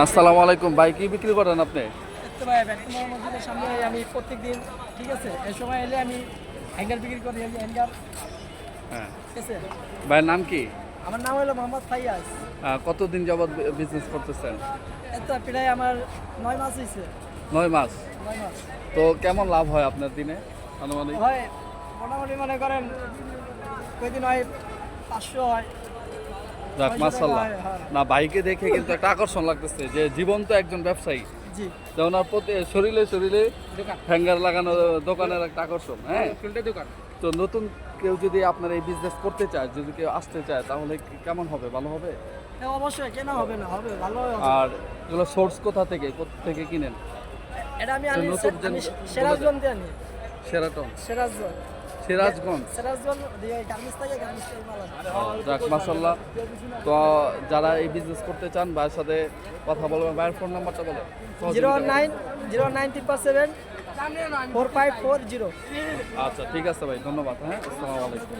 আসসালামু আলাইকুম। ভাই কি বিক্রি করেন আপনি? ভাই মসজিদের সামনে আমি প্রত্যেক দিন ঠিক আছে? এই সময় এলে আমি হ্যাঙ্গার বিক্রি করি আমি হ্যাঙ্গার। হ্যাঁ। ঠিক আছে? ভাইয়ের নাম কি? আমার নাম হলো মোহাম্মদ ফাইয়াজ। কতদিন যাবৎ বিজনেস করতেছেন? প্রায় আমার নয় মাস হয়েছে নয় মাস? নয় মাস। তো কেমন লাভ হয় আপনার দিনে আনুমানিক? হয় মোটামুটি মনে করেন কয়দিন হয়? পাঁচশো হয়। যাক মাসাল্লাহ হয়, হ্যাঁ। না বাইকে দেখে কিন্তু একটা আকর্ষণ লাগতেছে যে জীবন্ত একজন ব্যবসায়ী। যেমন আর প্রতি শরীরে শরীরে হ্যাঙ্গার লাগানো দোকানের একটা আকর্ষণ হ্যাঁ? দোকান। তো নতুন কেউ যদি আপনার এই বিজনেস করতে চায় যদি কেউ আসতে চায় তাহলে কেমন হবে? ভালো হবে? হ্যাঁ অবশ্যই কেন হবে না হবে ভালো আর এগুলো সোর্স কোথা থেকে? কোথা থেকে কিনেন? এটা আমি আমি সিরাজগঞ্জ দিয়ে আনি। সেরাটন। সিরাজগঞ্জ। সিরাজগঞ্জ। যাক মাসাল্লাহ তো যারা এই বিজনেস করতে চান ভাইয়ের সাথে কথা বলবেন বাইরের ফোন নাম্বারটা বলে zero nine zero nine triple seven four five four zero আচ্ছা ঠিক আছে ভাই ধন্যবাদ হ্যাঁ আসসালামু আলাইকুম।